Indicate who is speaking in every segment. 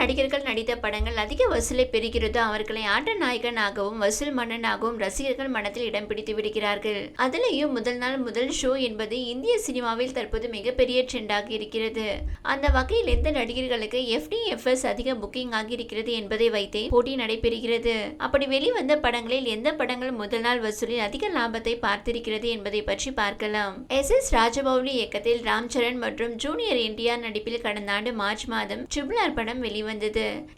Speaker 1: நடிகர்கள் நடித்த படங்கள் அதிக வசூலை பெறுகிறதோ. அவர்களை ஆட்ட நாயகனாகவும் வசூல் மன்னனாகவும் ரசிகர்கள் மனத்தில் இடம் பிடித்து விடுகிறார்கள். அதுலேயும் முதல் நாள் முதல் ஷோ என்பது இந்திய சினிமாவில் தற்போது மிகப்பெரிய ட்ரெண்டாக இருக்கிறது. அந்த வகையில் எந்த நடிகர்களுக்கு எஃப்டிஎஃப்எஸ் அதிக புக்கிங் ஆகியிருக்கிறது என்பதை வைத்தே போட்டி நடைபெறுகிறது. அப்படி வெளிவந்த படங்களில் எந்த படங்கள் முதல் நாள் வசூலில் அதிக லாபத்தை பார்த்திருக்கிறது என்பதை பற்றி பார்க்கலாம். எஸ். எஸ். ராஜமௌலி இயக்கத்தில் ராம் சரண் மற்றும் ஜூனியர் என்டிஆர் நடிப்பில் கடந்த ஆண்டு மார்ச் மாதம் ட்ரிபிள் ஆர் படம் வெளிவந்தது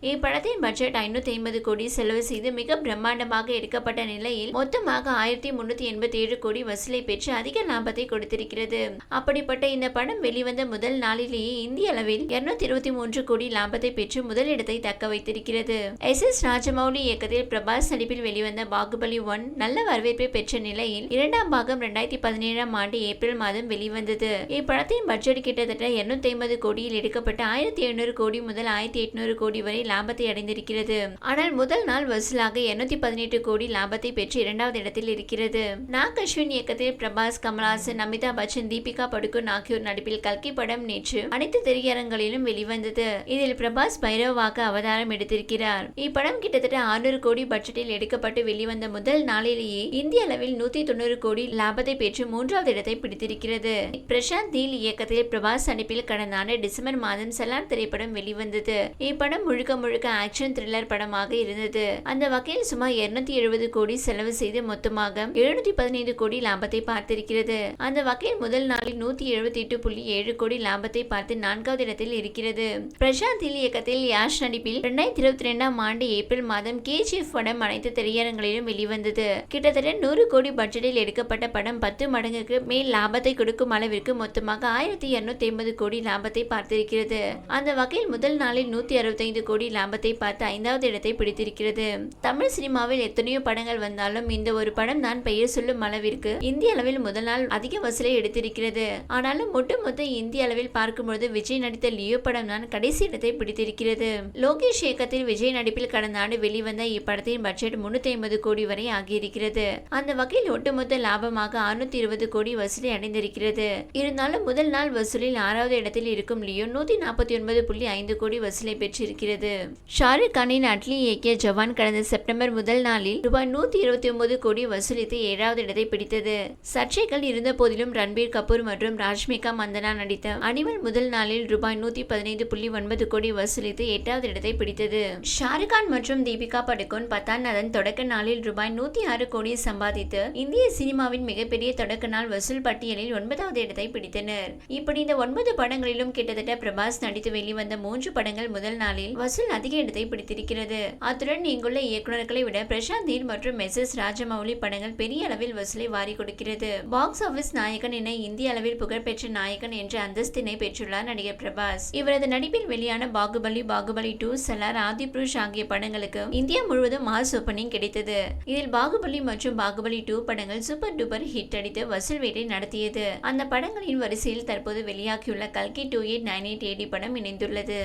Speaker 1: இப்படத்தின் பட்ஜெட் ஐநூத்தி ஐம்பது கோடி செலவு செய்து மிக பிரம்மாண்டமாக எடுக்கப்பட்ட நிலையில் மொத்தமாக ஆயிரத்தி முன்னூத்தி எண்பத்தி ஏழு கோடி வசூலை பெற்று அதிக லாபத்தை கொடுத்திருக்கிறது. அப்படிப்பட்ட இந்த படம் வெளிவந்த முதல் நாளிலேயே இந்திய அளவில் இருநூத்தி இருபத்தி மூன்று கோடி லாபத்தை பெற்று முதலிடத்தை தக்க வைத்திருக்கிறது. எஸ். எஸ். ராஜமௌலி இயக்கத்தில் பிரபாஸ் நடிப்பில் வெளிவந்த பாகுபலி ஒன் நல்ல வரவேற்பை பெற்ற நிலையில் இரண்டாம் பாகம் இரண்டாயிரத்தி பதினேழாம் ஆண்டு ஏப்ரல் மாதம் வெளிவந்தது. இப்படத்தின் பட்ஜெட் கிட்டத்தட்ட இருநூத்தி ஐம்பது கோடியில் எடுக்கப்பட்ட ஆயிரத்தி எழுநூறு கோடி முதல் ஆயிரத்தி எட்நூறு முன்னூறு கோடி வரை லாபத்தை அடைந்திருக்கிறது. ஆனால் முதல் நாள் வசூலாக இருநூத்தி பதினெட்டு கோடி லாபத்தை பெற்று இரண்டாவது இடத்தில் இருக்கிறது. நாக் அஸ்வின் இயக்கத்தில் பிரபாஸ் கமல்ஹாசன் அமிதாப் பச்சன் தீபிகா படுகோன் ஆகியோர் நடிப்பில் கல்கி படம் நேற்று அனைத்து திரையரங்களிலும் வெளிவந்தது. இதில் பிரபாஸ் பைரவாக அவதாரம் எடுத்திருக்கிறார். இப்படம் கிட்டத்தட்ட ஆறுநூறு கோடி பட்ஜெட்டில் எடுக்கப்பட்டு வெளிவந்த முதல் நாளிலேயே இந்திய அளவில் நூத்தி தொண்ணூறு கோடி லாபத்தை பெற்று மூன்றாவது இடத்தை பிடித்திருக்கிறது. பிரசாந்த் தீல் இயக்கத்தில் பிரபாஸ் நடிப்பில் கடந்த ஆண்டு டிசம்பர் மாதம் சலார் திரைப்படம் வெளிவந்தது. இப்படம் முழுக்க முழுக்க ஆக்ஷன் த்ரில்லர் படமாக இருந்தது. அந்த வகையில் சுமார் இருநூத்தி எழுபது கோடி செலவு செய்து மொத்தமாக எழுநூத்தி பதினைந்து கோடி லாபத்தை பார்த்திருக்கிறது. அந்த வகையில் முதல் நாளில் நூத்தி எழுபத்தி எட்டு புள்ளி ஏழு கோடி லாபத்தை பார்த்து நான்காவது இடத்தில் இருக்கிறது. பிரசாந்த் இல் இயக்கத்தில் யாஷ் நடிப்பில் இரண்டாயிரத்தி இருபத்தி ரெண்டாம் ஆண்டு ஏப்ரல் மாதம் கேஜிஎஃப் படம் அனைத்து திரையரங்களிலும் வெளிவந்தது. கிட்டத்தட்ட நூறு கோடி பட்ஜெட்டில் எடுக்கப்பட்ட படம் பத்து மடங்குக்கு மேல் லாபத்தை கொடுக்கும் அளவிற்கு மொத்தமாக ஆயிரத்தி இருநூத்தி ஐம்பது கோடி லாபத்தை பார்த்திருக்கிறது. அந்த வகையில் முதல் நாளில் நூத்தி அறுபத்தைந்து கோடி லாபத்தை பார்த்து ஐந்தாவது இடத்தை பிடித்திருக்கிறது. தமிழ் சினிமாவில் எத்தனையோ படங்கள் வந்தாலும் இந்த ஒரு படம் தான் பெயர் சொல்லும் அளவிற்கு இந்திய அளவில் முதல் நாள் அதிக வசூலை எடுத்திருக்கிறது. ஆனாலும் ஒட்டுமொத்த இந்திய அளவில் பார்க்கும்போது விஜய் நடித்த லியோ படம் தான் கடைசி இடத்தை பிடித்திருக்கிறது. லோகேஷ் இயக்கத்தில் விஜய் நடிப்பில் கடந்த ஆண்டு வெளிவந்த இப்படத்தின் பட்ஜெட் முன்னூத்தி ஐம்பது கோடி வரை ஆகியிருக்கிறது. அந்த வகையில் ஒட்டுமொத்த லாபமாக அறுநூத்தி இருபது கோடி வசூலை அடைந்திருக்கிறது. இருந்தாலும் முதல் நாள் வசூலில் ஆறாவது இடத்தில் இருக்கும் லியோ நூத்தி நாற்பத்தி ஒன்பது புள்ளி ஐந்து கோடி வசூலை பெற்று பெற்றிருக்கிறது ஷாருக் கானின் அட்லி இயக்கிய ஜவான் கடந்த செப்டம்பர் முதல் நாளில் ரூபாய் நூத்தி இருபத்தி ஒன்பது கோடி வசூலித்து ஏழாவது இடத்தை பிடித்தது. சர்ச்சைகள் இருந்த போதிலும் ரன்பீர் கபூர் மற்றும் ராஜ்மிகா மந்தனா நடித்த அனிமல் முதல் நாளில் ரூபாய் நூத்தி பதினைந்து புள்ளி ஒன்பது கோடி வசூலித்து எட்டாவது இடத்தை பிடித்தது. ஷாருக் கான் மற்றும் தீபிகா படுகோன் பத்தான் அதன் தொடக்க நாளில் ரூபாய் நூத்தி ஆறு கோடி சம்பாதித்து இந்திய சினிமாவின் மிகப்பெரிய தொடக்க நாள் வசூல் பட்டியலில் ஒன்பதாவது இடத்தை பிடித்தனர். இப்படி இந்த ஒன்பது படங்களிலும் கிட்டத்தட்ட பிரபாஸ் நடித்து வெளிவந்த மூன்று படங்கள் முதல் நாளில் வசூல் அதிக இடத்தை பிடித்திருக்கிறது. அத்துடன் இங்குள்ள இயக்குநர்களை விட பிரசாந்தின் மற்றும் மெசஸ் ராஜமௌலி படங்கள் பெரிய அளவில் வசூலை வாரி கொடுக்கிறது. பாக்ஸ் ஆபீஸ் நாயகன் என இந்திய அளவில் புகழ்பெற்ற நாயகன் என்ற அந்தஸ்தினை பெற்றுள்ளார் நடிகர் பிரபாஸ். இவரது நடிப்பில் வெளியான பாகுபலி பாகுபலி டூ சலார் ஆதி புருஷ் ஆகிய படங்களுக்கு இந்தியா முழுவதும் மாஸ் ஓப்பனிங் கிடைத்தது. இதில் பாகுபலி மற்றும் பாகுபலி டூ படங்கள் சூப்பர் டூப்பர் ஹிட் அடித்து வசூல் வேட்டை நடத்தியது. அந்த படங்களின் வரிசையில் தற்போது வெளியாகியுள்ள கல்கி two eight nine eight AD படம் இணைந்துள்ளது.